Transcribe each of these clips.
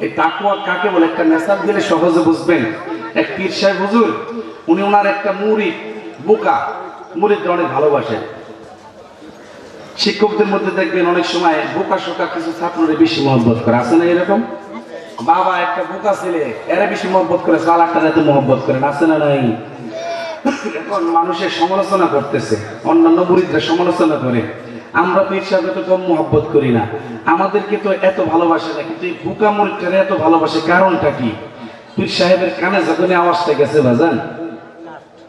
এই তাকুয়া কাকে বলে? একটা মেসাল দিলে সহজে বুঝবেন। এক পীর সাহেব, হুজুর, উনি ওনার একটা মুড়ি বোকা। মুড়ির অনেক ভালোবাসেন। শিক্ষকদের মধ্যে দেখবেন অনেক সময় বোকা শোকা কিছু ছাত্ররা বেশি মহব্বত করে। আছে না এরকম? বাবা একটা বোকা ছেলে, এরা বেশি মহব্বত করে সালাকটা এত মহব্বত করে আছে না নাই? এখন মানুষের সমালোচনা করতেছে। অন্যান্য মুরিদরা সমালোচনা করে। আমরা পীর সাহেব তো কম মহব্বত করি না। আমাদেরকে তো এত ভালোবাসে না কিন্তু এই বুকা মুরিদরা এত ভালোবাসে কারণটা কি? পীর সাহেবের কানে যখনই আওয়াজটা গেছে বাজান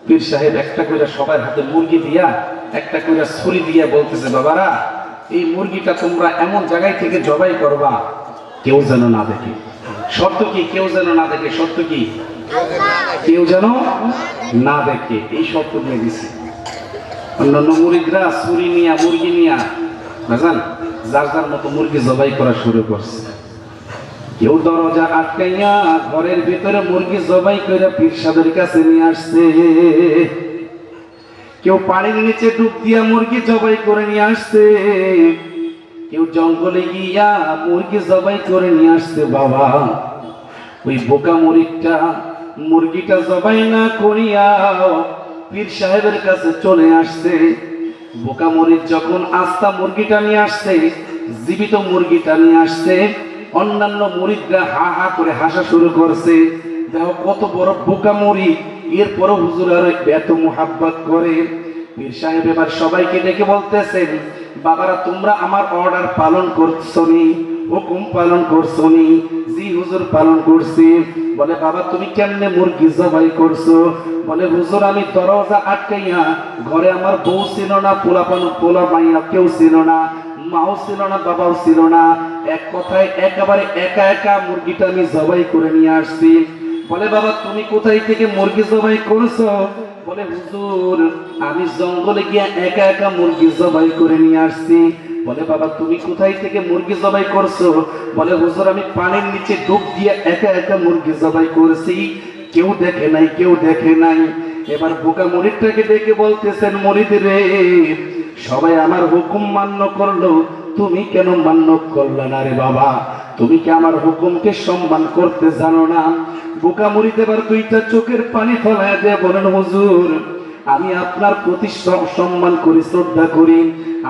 পীর সাহেব একটা করে সবার হাতে মুরগি দিয়া একটা করে ছুরি দিয়া বলতেছে বাবারা এই মুরগিটা তোমরা এমন জায়গায় থেকে জবাই করবা কেউ যেন না দেখে। সত্য কি? কেউ যেন না দেখে সত্য কি? কেউ যেন না দেখে। এই শর্ত দিয়ে দিছে। অন্যান্য মুরিদরা ছুরি নিয়া, মুরগি নিয়া, বুঝলেন? যার যার মতো মুরগি জবাই করা শুরু করছে। কেউ দরজা আটকাইয়া ঘরের ভিতরে মুরগি জবাই করে পীর কাছে নিয়ে আসছে। কেউ পানির নিচে ডুব দিয়া মুরগি জবাই করে নিয়ে আসছে। কেউ জঙ্গলে গিয়া মুরগি জবাই করে নিয়ে আসছে, বাবা। ওই বোকা মুরগিটা মুরগিটা জবাই না করিয়া পীর সাহেবের কাছে চলে আসছে। বোকা মরিচ যখন আস্তা মুরগিটা নিয়ে আসছে, জীবিত মুরগিটা নিয়ে আসছে, অন্যান্য মুরিদরা হা হা করে হাসা শুরু করছে। দেখো কত বড় বোকা মুড়ি এরপরও হুজুর আর এত মোহাব্বত করে। পীর সাহেব এবার সবাইকে ডেকে বলতেছেন, বাবারা, তোমরা আমার অর্ডার পালন করছ নি, হুকুম পালন করছ নি, জি হুজুর পালন করছি। বলে, বাবা, তুমি কেমনে মুরগি জবাই করছ? বলে, হুজুর, আমি দরজা আটকাইয়া ঘরে আমার বউ ছিল না পোলা পানু পোলা মাইয়া কেউ ছিল না, মাও ছিল না, বাবাও ছিল না। এক কথায় একেবারে একা একা মুরগিটা আমি জবাই করে নিয়ে আসছি। বলে, বাবা, তুমি কোথায় থেকে মুরগি জবাই করছ? বলে, হুজুর, আমি জঙ্গলে গিয়ে একা একা মুরগি জবাই করে নিয়ে আসছি। বলে, বাবা, তুমি কোথায় থেকে মুরগি জবাই করছ? বলে, হুজুর, আমি পানির নিচে ডুব দিয়ে একা একা মুরগি জবাই করেছি। কেউ দেখে নাই, কেউ দেখে নাই। এবার বোকা মরিদটাকে ডেকে বলতেছেন মরিদ রে, সবাই আমার হুকুম মান্য করল। তুমি কেন মান্য করলে না রে বাবা? তুমি কি আমার হুকুমকে সম্মান করতে জানো না? বোকা মরিদ এবার দুইটা চোখের পানি ফলায় দিয়ে, বলেন, হুজুর আমি আপনার প্রতি সম্মান করি, শ্রদ্ধা করি।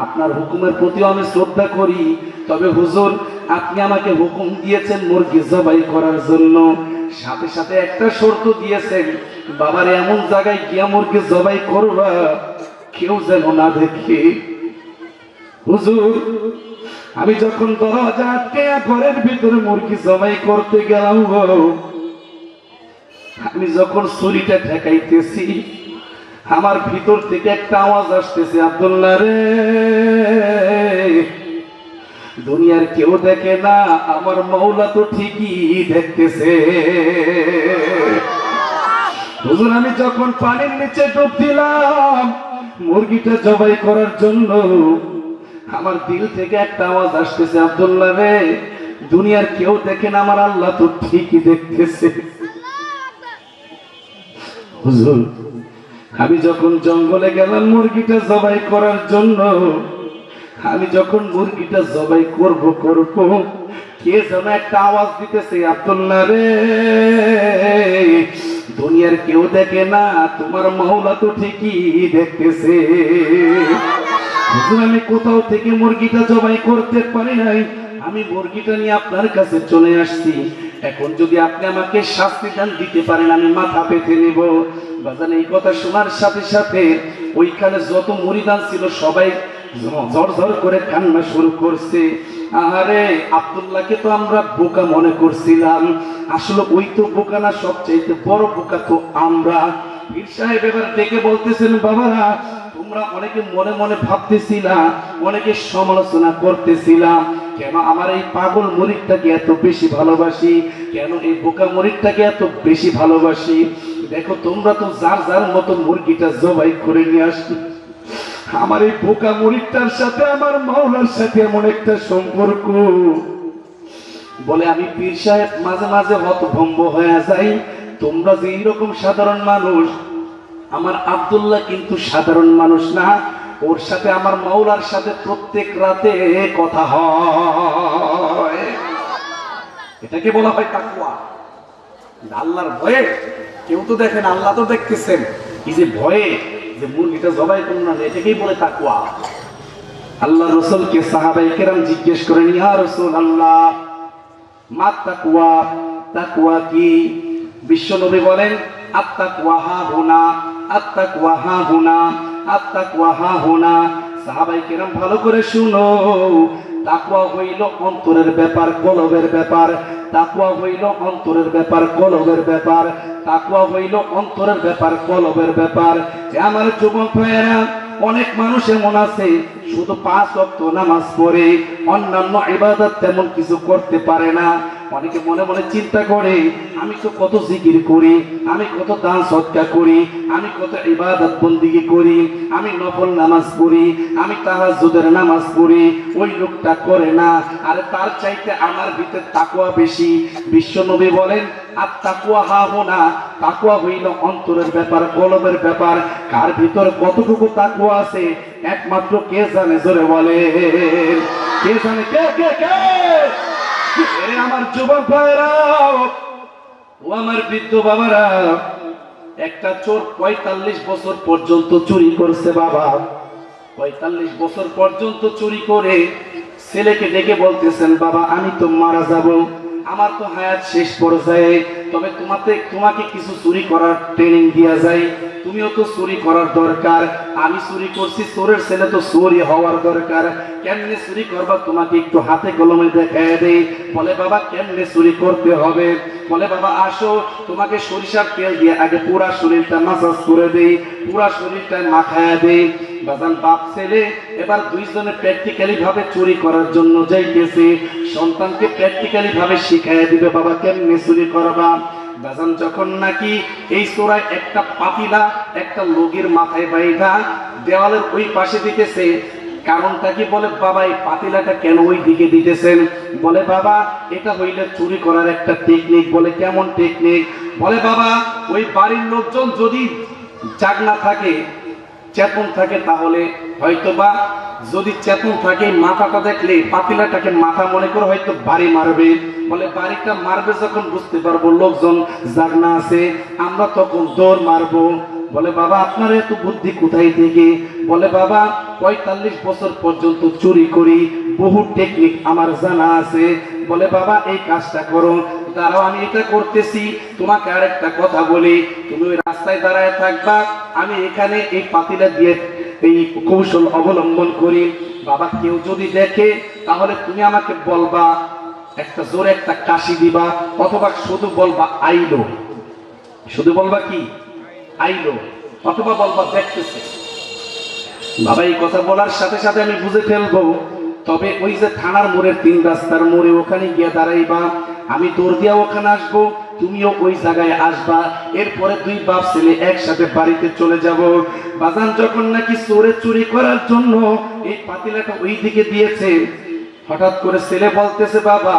আপনার হুকুমের প্রতিও আমি শ্রদ্ধা করি। তবে হুজুর, আপনি আমাকে হুকুম দিয়েছেন মুরগি জবাই করার জন্য। সাথে সাথে একটা শর্ত দিয়েছেন, বাবার এমন জায়গায় গিয়া মুরগি জবাই করবা কেউ যেন না দেখে। হুজুর, আমি যখন দরজা আটকে ঘরের ভিতরে মুরগি জবাই করতে গেলাম আমি যখন ছুরিটা ঠেকাইতেছি আমার ভিতর থেকে একটা আওয়াজ আসতেছে আব্দুল্লাহ রে দুনিয়ার কেউ দেখে না আমার মৌলা তো ঠিকই দেখতেছে। হুজুর আমি যখন পানির নিচে ডুব দিলাম মুরগিটা জবাই করার জন্য আমার দিল থেকে একটা আওয়াজ আসতেছে আব্দুল্লাহ রে দুনিয়ার কেউ দেখে না আমার আল্লাহ তো ঠিকই দেখতেছে। হুজুর আমি যখন জঙ্গলে গেলাম মুরগিটা জবাই করার জন্য, আমি যখন মুরগিটা জবাই করব করব, কে যেন একটা আওয়াজ দিতেছে, আব্দুল্লাহ রে, দুনিয়ার কেউ দেখে না, তোমার মাওলা তো ঠিকই দেখতেছে। আমি কোথাও থেকে মুরগিটা জবাই করতে পারি নাই, আমি মুরগিটা নিয়ে আপনার কাছে চলে আসছি। এখন যদি আপনি আমাকে শাস্তি দান দিতে পারেন, আমি মাথা পেতে নেব। বাজান এই কথা শোনার সাথে সাথে ওইখানে যত মুড়িদান ছিল, সবাই ঝর ঝর করে কান্না শুরু করছে। আরে আব্দুল্লাহকে তো আমরা বোকা মনে করছিলাম। আসলে ওই তো বোকা না, সবচাইতে বড় বোকা তো আমরা। পীর সাহেব এবার ডেকে বলতেছেন, বাবারা, তোমরা অনেকে মনে মনে ভাবতেছিলা, অনেকে সমালোচনা করতেছিলাম কেন আমার এই পাগল মরিদটাকে এত বেশি ভালোবাসি? কেন এই বোকা মরিদটাকে এত বেশি ভালোবাসি? দেখো, তোমরা তো যার যার মতো মুরগিটা জবাই করে নিয়ে আসছো। আমার এই বোকা মরিদটার সাথে, আমার মাওলার সাথে এমন একটা সম্পর্ক। বলে, আমি পীর সাহেব, মাঝে মাঝে হতভম্ব হয়ে যাই। তোমরা যে এইরকম সাধারণ মানুষ, আমার আব্দুল্লাহ কিন্তু সাধারণ মানুষ না। ওর সাথে, আমার মাওলার সাথে প্রত্যেক রাতে কথা হয়। এটাকে বলা হয় তাকুয়া আল্লাহর ভয়ে কেউ তো দেখেন, আল্লাহ তো দেখতেছেন। এই যে ভয়ে যে মুরগিটা জবাই করুন না, এটাকেই বলে তাকুয়া আল্লাহ রসুলকে সাহাবাই কেরাম জিজ্ঞেস করেন, ইয়া রসুল আল্লাহ মা তাকুয়া তাকুয়া কি? বিশ্বনবী বলেন আত্তাকুয়া হা হুনা আত্তাকুয়া হা হুনা আত্তাকুয়া হা হুনা। সাহাবাই কেরাম ভালো করে শুনো তাকুয়া হইল অন্তরের ব্যাপার, কলবের ব্যাপার। তাকুয়া হইল অন্তরের ব্যাপার, কলবের ব্যাপার। তাকুয়া হইল অন্তরের ব্যাপার, কলবের ব্যাপার। আমার যুবক ভাইয়েরা, অনেক মানুষ এমন আছে, শুধু পাঁচ অক্ত নামাজ পড়ে, অন্যান্য ইবাদত তেমন কিছু করতে পারে না। অনেকে মনে মনে চিন্তা করে, আমি তো কত জিকির করি, আমি কত দান সৎকা করি, আমি কত ইবাদত বন্দিগি করি, আমি নফল নামাজ পড়ি, আমি তাহাজ্জুদের নামাজ পড়ি, ওই লোকটা করে না। আর তার চাইতে আমার ভিতরে তাকুয়া বেশি। বিশ্বনবী বলেন, আর তাকুয়া হা হোনা? তাকুয়া হইল অন্তরের ব্যাপার কলমের ব্যাপার। কার ভিতর কতটুকু তাকুয়া আছে? একমাত্র কে জানে? জোরে বলে কে জানে? কে কে কে? আমার যুবক ভাইরা ও আমার বৃদ্ধ বাবারা, একটা চোর পঁয়তাল্লিশ বছর পর্যন্ত চুরি করছে বাবা। পঁয়তাল্লিশ বছর পর্যন্ত চুরি করে ছেলেকে ডেকে বলতেছেন, বাবা, আমি তো মারা যাব। আমার তো হায়াত শেষ পর্যায়ে, তবে তোমাতে, তোমাকে কিছু চুরি করার ট্রেনিং দেওয়া যায়। তুমিও তো চুরি করার দরকার। আমি চুরি করছি, চোরের ছেলে তো চুরি হওয়ার দরকার। কেমনে চুরি করবা তোমাকে একটু হাতে কলমে দেখায় দেই। বলে, বাবা, কেমনে চুরি করতে হবে? বলে, বাবা, আসো, তোমাকে সরিষার তেল দিয়ে আগে পুরা শরীরটা মাসাজ করে দেই, পুরা শরীরটা মাখায় দেই। বাজান বাপ ছেলে, এবার দুইজনে প্র্যাকটিক্যালি ভাবে চুরি করার জন্য যাইতেছে। সন্তানকে প্র্যাকটিক্যালি ভাবে শিখাইয়া দিবে, বাবা, কেমনে চুরি করবা? বাজান যখন নাকি এই চোরায় একটা পাতিলা, একটা লোকের মাথায় বাইধা, দেওয়ালের ওই পাশে দিতেছে, কারণটা কি বলে, বাবা, এই পাতিলাটা কেন ওই দিকে দিতেছেন? বলে, বাবা, এটা হইলে চুরি করার একটা টেকনিক বলে। কেমন টেকনিক বলে, বাবা, ওই বাড়ির লোকজন যদি জাগ না থাকে চেতন থাকে তাহলে হয়তো বা যদি চেতন থাকে, মাথাটা দেখলে পাতিলাটাকে মাথা মনে করে হয়তো বাড়ি মারবে। বলে, বাড়িটা মারবে যখন বুঝতে পারব লোকজন জাগনা আছে, আমরা তখন দৌড় মারবো। বলে, বাবা, আপনার এত বুদ্ধি কোথায় থেকে? বলে, বাবা, পঁয়তাল্লিশ বছর পর্যন্ত চুরি করি, বহু টেকনিক আমার জানা আছে। বলে, বাবা, এই কাজটা করো। দাঁড়াও, আমি এটা করতেছি। তোমাকে আরেকটা কথা বলি। তুমি ওই রাস্তায় দাঁড়ায় থাকবা। আমি এখানে এই পাতিলা দিয়ে এই কৌশল অবলম্বন করি। বাবা, কেউ যদি দেখে, তাহলে তুমি আমাকে বলবা, একটা জোরে একটা কাশি দিবা, অথবা শুধু বলবা, আইলো। শুধু বলবা কি? আইলো। অথবা বলবা, দেখতেছে। বাবা, এই কথা বলার সাথে সাথে আমি বুঝে ফেলব। তবে ওই যে থানার মোড়ের তিন রাস্তার মোড়ে ওখানে গিয়ে দাঁড়াইবা। আমি তোর দিয়া ওখানে আসব, তুমিও ওই জায়গায় আসবা। এরপরে দুই বাপ ছেলে একসাথে বাড়িতে চলে যাব। বাজান যখন নাকি চোরে চুরি করার জন্য এই পাতিলাটা ওই দিকে দিয়েছে, হঠাৎ করে ছেলে বলতেছে, বাবা,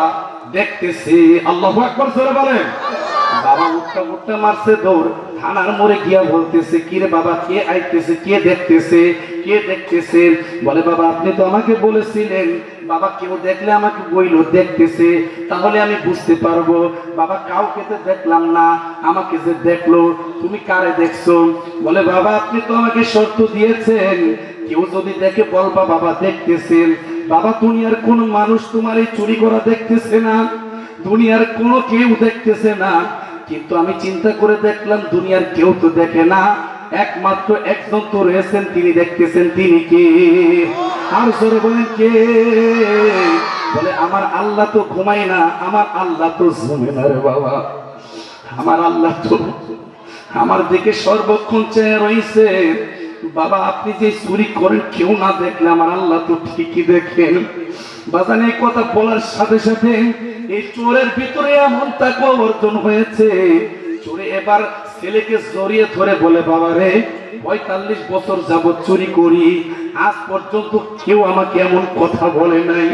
দেখতেছে। আল্লাহ আকবর বলেন। বাবা উঠটা উঠটা মারছে, দৌড় থানার মোড়ে গিয়া বলতেছে, কি রে বাবা, কে আইতেছে, কে দেখতেছে কে দেখতেছে? বলে, বাবা, আপনি তো আমাকে বলেছিলেন, বাবা, কেউ দেখলে আমাকে বইলো, দেখতেছে, তাহলে আমি বুঝতে পারব। বাবা, কাউকে তো দেখলাম না, আমাকে যে দেখল, তুমি কারে দেখছ? বলে, বাবা, আপনি তো আমাকে শর্ত দিয়েছেন, কেউ যদি দেখে বলবা, বাবা, দেখতেছেন। বাবা, দুনিয়ার কোন মানুষ তোমার এই চুরি করা দেখতেছে না, দুনিয়ার কোনো কেউ দেখতেছে না। কিন্তু আমি চিন্তা করে দেখলাম দুনিয়ার কেউ তো দেখে না। একমাত্র একজন তো রয়েছেন, তিনি দেখতেছেন, তিনি কে? আর জোরে বলেন কে? বলে, আমার আল্লাহ তো ঘুমায় না, আমার আল্লাহ তো ঘুমে না রে বাবা। আমার আল্লাহ তো আমার দিকে সর্বক্ষণ চেয়ে রয়েছে। বাবা, আপনি যে চুরি করেন, কেউ না দেখলে আমার আল্লাহ তো ঠিকই দেখেন। বাজান কথা বলার সাথে সাথে এই চোরের ভিতরে এমন তাকে অর্জন হয়েছে। চোরে এবার ছেলেকে জড়িয়ে ধরে বলে, বাবা রে, পঁয়তাল্লিশ বছর যাবৎ চুরি করি, আজ পর্যন্ত কেউ আমাকে এমন কথা বলে নাই।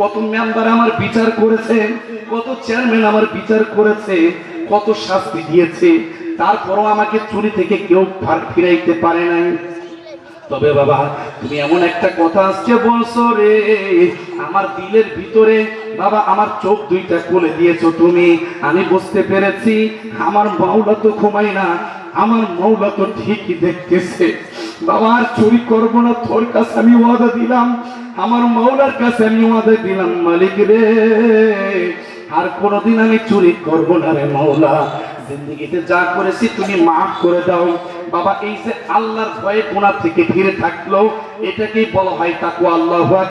কত মেম্বার আমার বিচার করেছে, কত চেয়ারম্যান আমার বিচার করেছে, কত শাস্তি দিয়েছে। তারপরও আমাকে চুরি থেকে কেউ ফার ফিরাইতে পারে নাই। তবে বাবা, তুমি এমন একটা কথা আজকে বলছো রে, আমার দিলের ভিতরে বাবা, আমার চোখ দুইটা খুলে দিয়েছ তুমি। আমি বুঝতে পেরেছি, আমার মাওলা তো ঘুমাই না, আমার মাওলা তো ঠিকই দেখতেছে। বাবা, আর চুরি করব না, তোর কাছে আমি ওয়াদা দিলাম, আমার মাওলার কাছে আমি ওয়াদা দিলাম, মালিক রে। আর কোনোদিন আমি চুরি করব না রে মাওলা। জিন্দগিতে যা করেছি তুমি মাফ করে দাও। বাবা, এই যে আল্লাহর ভয়ে গুনাহ থেকে ফিরে থাকল, এটাকেই বলা হয় তাকু আল্লাহ